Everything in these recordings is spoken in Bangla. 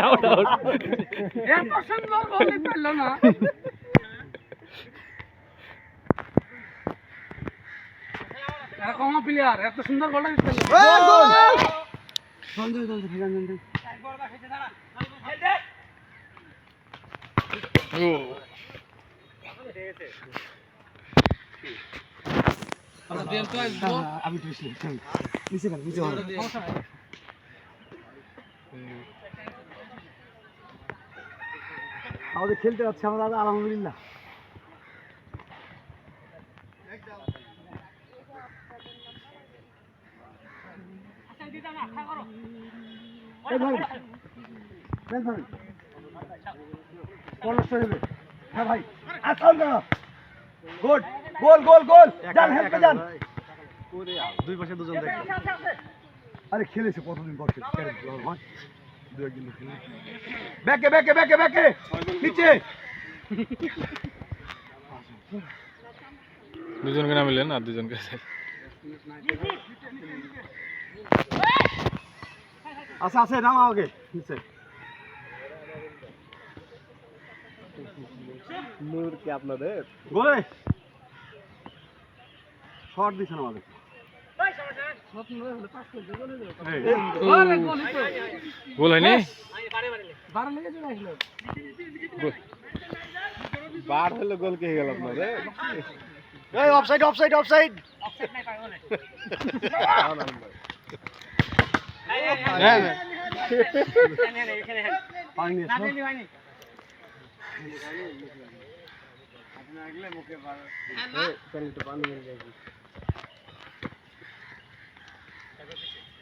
আউট এত সুন্দর না এরকম প্লেয়ার এত সুন্দর গোলটা দিতে নিচে গেল নিচে গেল আমাদের খেলতে যাচ্ছে আমরা আলহামদুলিল্লাহ। ভাই, হয়ে। হ্যাঁ আসাম না। গোল গোল গোল গোল যান হেল্পে যান দুই পাশে দুজন দেখো আরে খেলেছে কতদিন পর খেলছে ক্যারেম খেলা হয় দু একদিন খেলে ব্যাকে ব্যাকে ব্যাকে ব্যাকে নিচে দুজনকে নামিলেন আর দুজনকে আচ্ছা আছে নামা আগে নিচে নূর কি আপনাদের গোলে শর্ট দিছে না আমাদের এই, আরে গোলই তো গোল হয়নি বারে লেগেছে না এগুলো? বার হলো গোল কে গেল আপনাদের এই অফসাইড অফসাইড অফসাইড পানি নিয়ে এসো।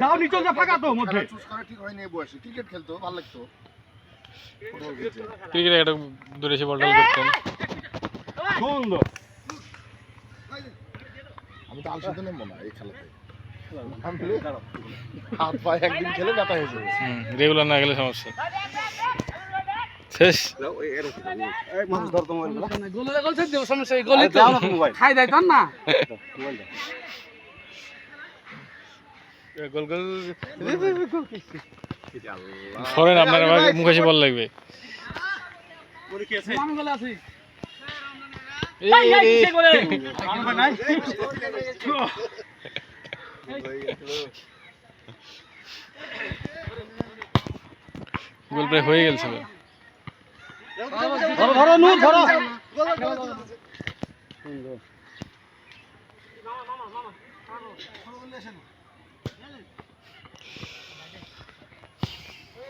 যাও নিচে যা ফাঁকা তো মধ্যে চুজ করা ঠিক হয়নি এই বয়সে ক্রিকেট খেলতো ভালো লাগতো ক্রিকেটে একটা দূরে এসে বলটা করতেন সুন্দর আমি তো না এই খেলাতে হাত পায়ে একদিন খেলে ব্যথা হয়ে যাবে রেগুলার না গেলে সমস্যা শেষ এই মানুষ ধর তো মোবাইল গোলে সমস্যা দাও খাই দেয় না মোবাইল দাও গোল গোল সরেন আপনার আবার মুখে বল লাগবে। আমি গোলে আছি গোল প্রায় হয়ে গেছিল ধরো ধরো নূর ধরো।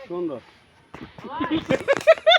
সুন্দর।